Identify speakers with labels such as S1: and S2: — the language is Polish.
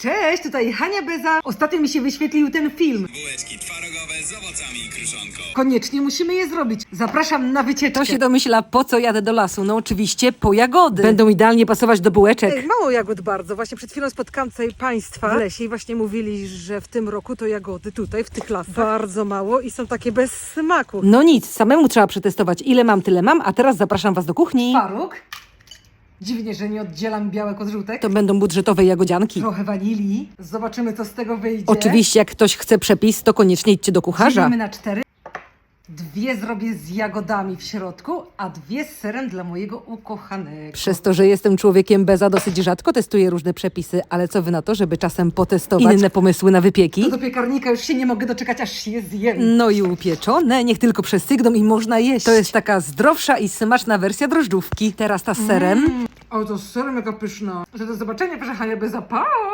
S1: Cześć, tutaj Hania Beza. Ostatnio mi się wyświetlił ten film.
S2: Bułeczki twarogowe z owocami i kruszonką.
S1: Koniecznie musimy je zrobić. Zapraszam na wycieczkę.
S3: To się domyśla, po co jadę do lasu. No oczywiście po jagody. Będą idealnie pasować do bułeczek.
S1: Ej, mało jagód bardzo. Właśnie przed chwilą spotkałam tutaj państwa w lesie i właśnie mówili, że w tym roku to jagody tutaj, w tych lasach, bardzo mało i są takie bez smaku.
S3: No nic, samemu trzeba przetestować. Ile mam, tyle mam, a teraz zapraszam was do kuchni.
S1: Faruk. Dziwnie, że nie oddzielam białek od żółtek.
S3: To będą budżetowe jagodzianki.
S1: Trochę wanilii. Zobaczymy, co z tego wyjdzie.
S3: Oczywiście, jak ktoś chce przepis, to koniecznie idźcie do kucharza.
S1: Dzielimy na cztery. Dwie zrobię z jagodami w środku, a dwie z serem dla mojego ukochanego.
S3: Przez to, że jestem człowiekiem beza, dosyć rzadko testuję różne przepisy, ale co wy na to, żeby czasem potestować inne pomysły na wypieki?
S1: To do piekarnika już się nie mogę doczekać, aż je zjem.
S3: No i upieczone, niech tylko przestygną i można jeść. To jest taka zdrowsza i smaczna wersja drożdżówki. Teraz ta z serem.
S1: O, to z serem jaka pyszna. Że do zobaczenia, proszę Hania, bez zapału.